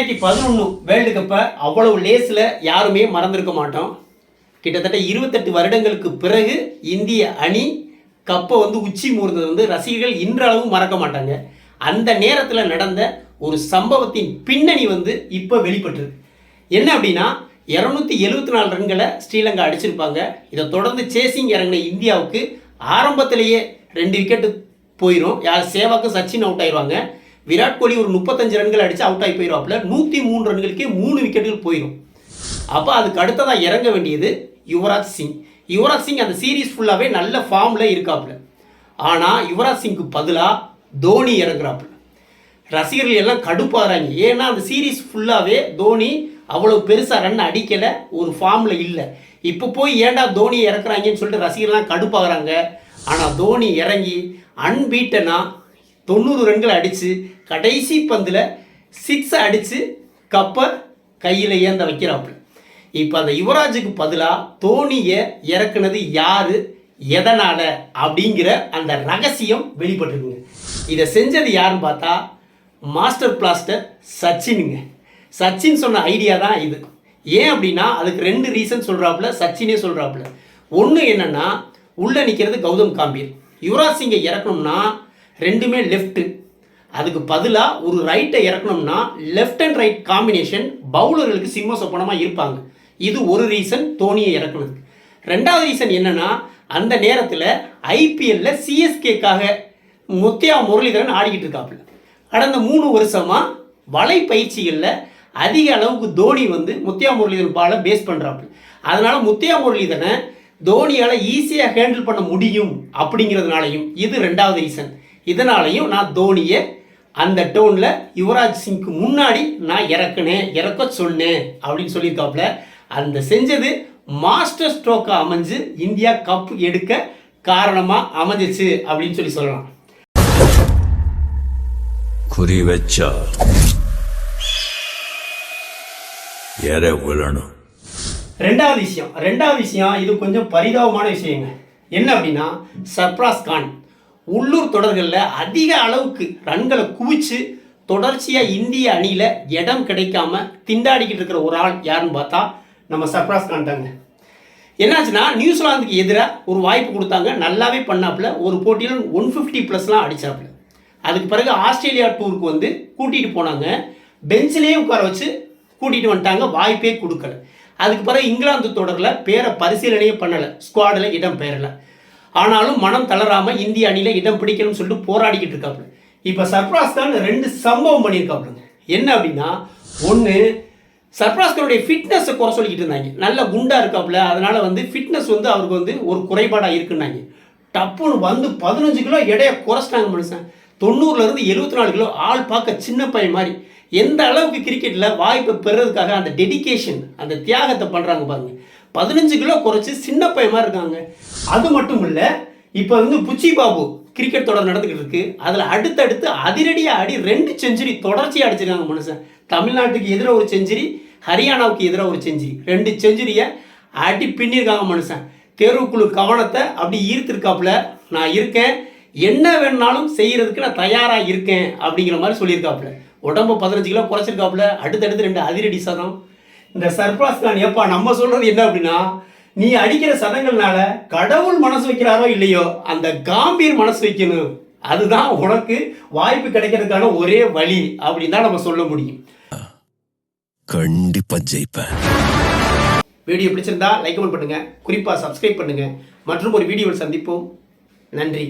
ரெண்டாயிரத்தி பதினொன்று வேர்ல்டு கப்பை அவ்வளவு லேஸில் யாருமே மறந்திருக்க மாட்டோம். கிட்டத்தட்ட இருபத்தெட்டு வருடங்களுக்கு பிறகு இந்திய அணி கப்பை வந்து உச்சி மூர்ந்தது வந்து ரசிகர்கள் இன்றளவும் மறக்க மாட்டாங்க. அந்த நேரத்தில் நடந்த ஒரு சம்பவத்தின் பின்னணி வந்து இப்போ வெளிப்பட்டுருக்கு. என்ன அப்படின்னா இரநூத்தி எழுபத்தி நாலு ரன்களை ஸ்ரீலங்கா அடிச்சிருப்பாங்க. இதை தொடர்ந்து சேசிங் இறங்கின இந்தியாவுக்கு ஆரம்பத்திலேயே ரெண்டு விக்கெட்டு போயிடும் யார் சேவாக்கு சச்சின் அவுட் ஆயிடுவாங்க விராட் கோலி ஒரு முப்பத்தஞ்சு ரன்கள் அடித்து அவுட் ஆகி போயிடுவாப்புல நூற்றி மூணு ரன்களுக்கே மூணு விக்கெட்டுகள் போயிடும் அப்போ அதுக்கு அடுத்ததாக இறங்க வேண்டியது யுவராஜ் சிங். யுவராஜ் சிங் அந்த சீரீஸ் ஃபுல்லாகவே நல்ல ஃபார்மில் இருக்காப்புல. ஆனால் யுவராஜ் சிங்க்கு பதிலாக தோனி இறங்குறாப்புல. ரசிகர்கள் எல்லாம் கடுப்பாகிறாங்க ஏன்னா அந்த சீரீஸ் ஃபுல்லாகவே தோனி அவ்வளோ பெருசாக ரன் அடிக்கலை. ஒரு ஃபார்மில் இல்லை. இப்போ போய் ஏன்டா தோனி இறக்குறாங்கன்னு சொல்லிட்டு ரசிகர்லாம் கடுப்பாகிறாங்க. ஆனால் தோனி இறங்கி அன்பீட்டனா தொண்ணூறு ரன்கள் அடித்து கடைசி பந்தில் சிக்ஸை அடித்து கப்பை கையில் ஏந்த வைக்கிறாப்புல. இப்போ அந்த யுவராஜுக்கு பதிலாக தோனியை இறக்குனது யார் எதனால் அப்படிங்கிற அந்த ரகசியம் வெளிப்பட்டிருக்குங்க. இதை செஞ்சது யாருன்னு பார்த்தா மாஸ்டர் பிளாஸ்டர் சச்சினுங்க. சச்சின் சொன்ன ஐடியா தான் இது. ஏன் அப்படின்னா அதுக்கு ரெண்டு ரீசன் சொல்கிறாப்புல சச்சினே சொல்கிறாப்புல ஒன்று என்னென்னா உள்ளே நிற்கிறது கௌதம் காம்பீர். யுவராஜ் சிங்கை இறக்கணும்னா ரெண்டுமே லெஃப்ட்டு அதுக்கு பதிலாக ஒரு ரைட்டை இறக்கணும்னா லெஃப்ட் அண்ட் ரைட் காம்பினேஷன் பவுலர்களுக்கு சிம்ம சொப்பனமாக இருப்பாங்க. இது ஒரு ரீசன் தோனியை இறக்குனதுக்கு. ரெண்டாவது ரீசன் என்னென்னா அந்த நேரத்தில் ஐபிஎல்ல சிஎஸ்கேக்காக முத்தியா முரளிதரன் ஆடிக்கிட்டு இருக்காப்புல. கடந்த மூணு வருஷமாக வலை பயிற்சிகளில் அதிக அளவுக்கு தோனி வந்து முத்தியா முரளிதரன் பாலை பேஸ் பண்ணுறாப்புல அதனால் முத்தியா முரளிதரனை தோனியால் ஈஸியாக ஹேண்டில் பண்ண முடியும் அப்படிங்கிறதுனாலையும் இது ரெண்டாவது ரீசன் இதனாலையும் நான் தோனியை அந்த டோனில் யுவராஜ் சிங்க்கு முன்னாடி நான் இறக்குனேன் இறக்க சொன்னேன் அப்படின்னு சொல்லியிருக்காப்புல. அந்த செஞ்சது மாஸ்டர் ஸ்ட்ரோக்காக அமைஞ்சு இந்தியா கப் எடுக்க காரணமாக அமைஞ்சிச்சு அப்படின்னு சொல்லி சொல்லலாம். குறி வச்சா விழணும். ரெண்டாவது விஷயம் ரெண்டாவது விஷயம் இது கொஞ்சம் பரிதாபமான விஷயங்க. என்ன அப்படின்னா சர்ப்ராஸ் கான். உள்ளூர் தொடர்களில் அதிக அளவுக்கு ரன்களை குவிச்சு தொடர்ச்சியாக இந்திய அணியில் இடம் கிடைக்காம திண்டாடிக்கிட்டு இருக்கிற ஒரு ஆள் யாருன்னு பார்த்தா நம்ம சர்ப்ராஸ் காண்டாங்க என்னாச்சுன்னா நியூசிலாந்துக்கு எதிராக ஒரு வாய்ப்பு கொடுத்தாங்க. நல்லாவே பண்ணாப்புல. ஒரு போட்டியில் ஒன் ஃபிஃப்டி ப்ளஸ்லாம் அடிச்சாப்புல. அதுக்கு பிறகு ஆஸ்திரேலியா டூருக்கு வந்து கூட்டிகிட்டு போனாங்க. பெஞ்சிலேயே உட்கார வச்சு கூட்டிகிட்டு வந்துட்டாங்க. வாய்ப்பே கொடுக்கல. அதுக்கு பிறகு இங்கிலாந்து தொடரில் பேரை பரிசீலனையே பண்ணலை. ஸ்குவாடில் இடம் பெறலை ஆனாலும் மனம் தளராமல் இந்திய அணியில் இடம் பிடிக்கணும்னு சொல்லிட்டு போராடிக்கிட்டு இருக்காப்புல. இப்போ சர்ப்ராஸ் கான் ரெண்டு சம்பவம் பண்ணியிருக்காப்புலங்க என்ன அப்படின்னா ஒன்று சர்ப்ராஸ் கானுடைய ஃபிட்னஸை குறை சொல்லிக்கிட்டு இருந்தாங்க. நல்ல குண்டாக இருக்காப்புல அதனால் வந்து ஃபிட்னஸ் வந்து அவருக்கு வந்து ஒரு குறைபாடாக இருக்குன்னாங்க. டப்புன்னு வந்து பதினஞ்சு கிலோ எடையை குறைச்சிட்டாங்க மனுஷன். தொண்ணூறுலேருந்து எழுபத்தி நாலு கிலோ ஆள் பார்க்க சின்ன பையன் மாதிரி. எந்த அளவுக்கு கிரிக்கெட்டில் வாய்ப்பை பெறுறதுக்காக அந்த டெடிகேஷன் அந்த தியாகத்தை பண்ணுறாங்க பாருங்கள் பதினஞ்சு கிலோ குறைச்சி சின்ன பையன் மாதிரி இருக்காங்க. அது மட்டும் இல்லை இப்போ வந்து புச்சி பாபு கிரிக்கெட் தொடர் நடந்துக்கிட்டு இருக்கு. அதில் அடுத்தடுத்து அதிரடியாக ஆடி ரெண்டு செஞ்சுரி தொடர்ச்சியாக அடிச்சிருக்காங்க மனுஷன். தமிழ்நாட்டுக்கு எதிராக ஒரு செஞ்சுரி ஹரியானாவுக்கு எதிராக ஒரு செஞ்சுரி ரெண்டு செஞ்சுரியை அடி பின்னிருக்காங்க மனுஷன். தேர்வுக்குழு கவனத்தை அப்படி ஈர்த்திருக்காப்புல நான் இருக்கேன். என்ன வேணாலும் செய்கிறதுக்கு நான் தயாராக இருக்கேன். அப்படிங்கிற மாதிரி சொல்லியிருக்காப்புல. உடம்பு பதினஞ்சு கிலோ குறைச்சிருக்காப்புல. அடுத்தடுத்து ரெண்டு அதிரடி சதம். இந்த சர்ப்ராஸ் கான் ஏப்பா நம்ம சொல்றது என்ன அப்படின்னா நீ அடிக்கிற சதங்கள்னால கடவுள் மனசு வைக்கிறாரோ இல்லையோ அந்த காம்பீர் மனசு வைக்கணும். அதுதான் உனக்கு வாய்ப்பு கிடைக்கிறதுக்கான ஒரே வழி அப்படின்னு தான் நம்ம சொல்ல முடியும். கண்டிப்பா ஜெயிப்பேன். வீடியோ பிடிச்சிருந்தா லைக் கமெண்ட் பண்ணுங்க. குறிப்பாக சப்ஸ்கிரைப் பண்ணுங்க. மற்றும் ஒரு வீடியோவில் சந்திப்போம். நன்றி.